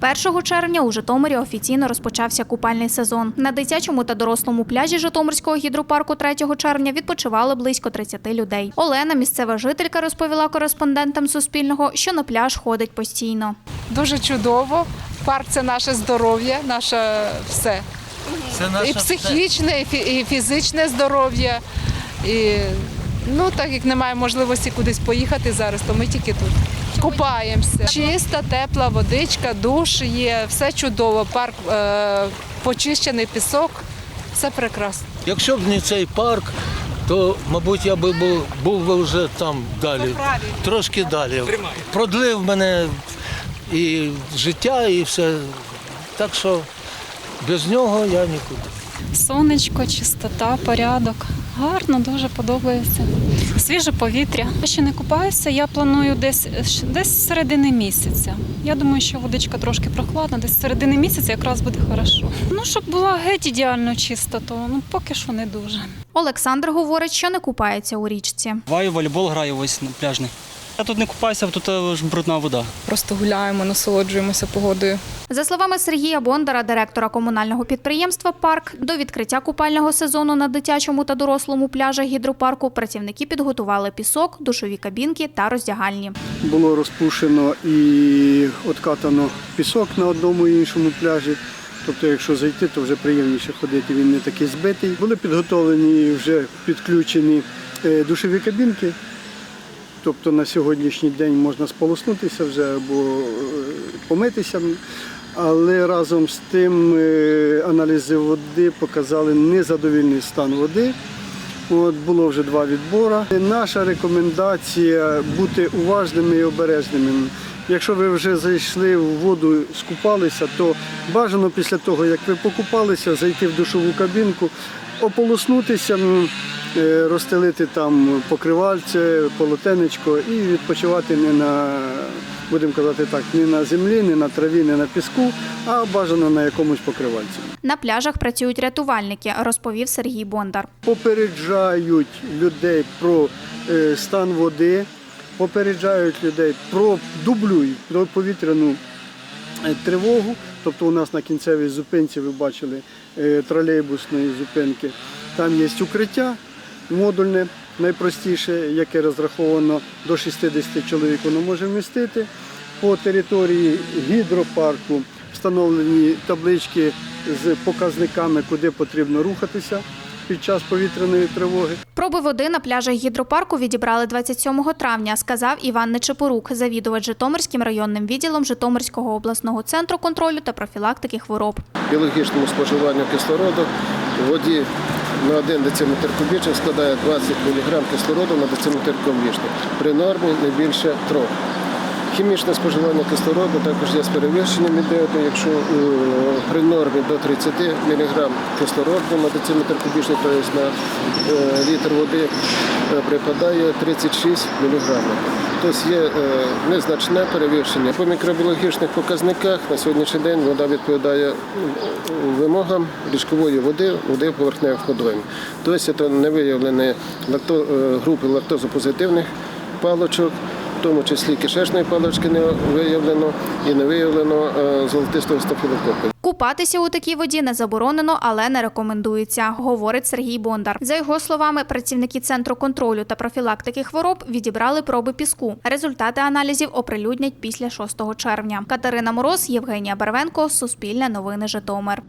1 червня у Житомирі офіційно розпочався купальний сезон. На дитячому та дорослому пляжі Житомирського гідропарку 3 червня відпочивали близько 30 людей. Олена, місцева жителька, розповіла кореспондентам Суспільного, що на пляж ходить постійно. Дуже чудово. Парк це наше здоров'я, наше все. Це наша І психічне, і фізичне здоров'я. І ну так як немає можливості кудись поїхати зараз, то ми тільки тут. Купаємося. Чиста, тепла водичка, душ є, все чудово. Парк е, почищений пісок, все прекрасно. Якщо б не цей парк, то, мабуть, я би був, був би вже там далі. Трошки далі. Продлив мене і життя, і все. Так що без нього я нікуди. Сонечко, чистота, порядок. Гарно, дуже подобається. Свіже повітря. Я ще не купаюся. Я планую десь десь з середини місяця. Я думаю, що водичка трошки прохладна, десь з середини місяця якраз буде хорошо. Ну, щоб була геть ідеально чиста, то ну поки що не дуже. Олександр говорить, що не купається у річці. Ваю волейбол граю ось на пляжний. Я тут не купаюся, тут е, ж брудна вода. Просто гуляємо, насолоджуємося погодою. За словами Сергія Бондара, директора комунального підприємства Парк, до відкриття купального сезону на дитячому та дорослому пляжах гідропарку працівники підготували пісок, душові кабінки та роздягальні. було розпушено і откатано пісок на одному і іншому пляжі. Тобто, якщо зайти, то вже приємніше ходити, він не такий збитий. Були підготовлені вже підключені е, душові кабінки. Тобто на сьогоднішній день можна сполоснутися вже або е, помитися. Але разом з тим е, аналізи води показали незадовільний стан води. От було вже два відбори. Наша рекомендація бути уважними і обережними. Якщо ви вже зайшли в воду, скупалися, то бажано після того, як ви покупалися, зайти в душову кабінку, ополоснутися, розстелити там покривальце, полотенечко і відпочивати не на, будемо казати так, не на землі, не на траві, не на піску, а бажано на якомусь покривальці. На пляжах працюють рятувальники, розповів Сергій Бондар. попереджають людей про е, стан води, попереджають людей про дублюють про повітряну е, тривогу. Тобто у нас на кінцевій зупинці ви бачили е, тролейбусної зупинки. Там є укриття модульне, найпростіше, яке розраховано до 60 чоловік, воно може вмістити. По території гідропарку встановлені таблички з показниками, куди потрібно рухатися під час повітряної тривоги. Проби води на пляжах гідропарку відібрали 27 травня, сказав Іван Нечепорук, завідувач Житомирським районним відділом Житомирського обласного центру контролю та профілактики хвороб. біологічному споживанню кислороду в воді на 1 дециметр кубічний складає 20 мг кислороду на дециметр кубічний. При нормі не більше 3. Хімічне споживання кислороду також є з перевищенням ідеоду, якщо е, при нормі до 30 мг кислороду на дециметр кубічний, тобто на е, літр води е, припадає 36 мг. Тобто є е, незначне перевищення. По мікробіологічних показниках на сьогоднішній день вода відповідає вимогам річкової води, води поверхневих водойм. Тобто це не виявлені е, групи лактозопозитивних палочок, в тому числі кишечної палочки не виявлено і не виявлено е, золотистого стафілококу. Купатися у такій воді не заборонено, але не рекомендується, говорить Сергій Бондар. За його словами, працівники центру контролю та профілактики хвороб відібрали проби піску. Результати аналізів оприлюднять після 6 червня. Катерина Мороз, Євгенія Барвенко, Суспільне новини Житомир.